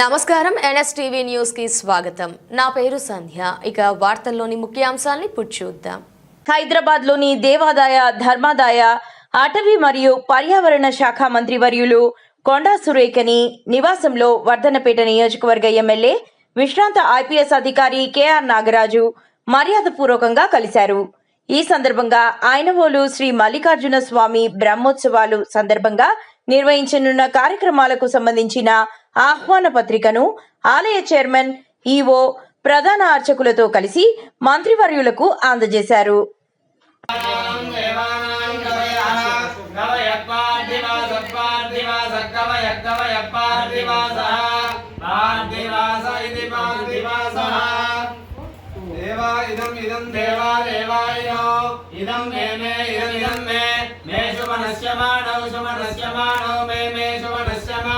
నమస్కారం ఎన్ఎస్టీవీ న్యూస్కి స్వాగతం. నా పేరు సంధ్య. ఇక వార్తల్లోని ముఖ్యాంశాల్ని ఇప్పుడు చూద్దాం. హైదరాబాద్లోని దేవాదాయ ధర్మాదాయ అటవీ మరియు పర్యావరణ శాఖ మంత్రి వర్యులు కొండా సురేఖని నివాసంలో వర్ధనపేట నియోజకవర్గ ఎమ్మెల్యే విశ్రాంత ఐపీఎస్ అధికారి కేఆర్ నాగరాజు మర్యాదపూర్వకంగా కలిశారు. ఈ సందర్భంగా ఆయనవోలు శ్రీ మల్లికార్జున స్వామి బ్రహ్మోత్సవాలు సందర్భంగా నిర్వహించనున్న కార్యక్రమాలకు సంబంధించిన ఆహ్వాన పత్రికను ఆలయ చైర్మన్ ఈవో ప్రధాన అర్చకులతో కలిసి మంత్రివర్యులకు అందజేశారు. మే మే శుభ శుభ మే మే శుభ నశ్యమా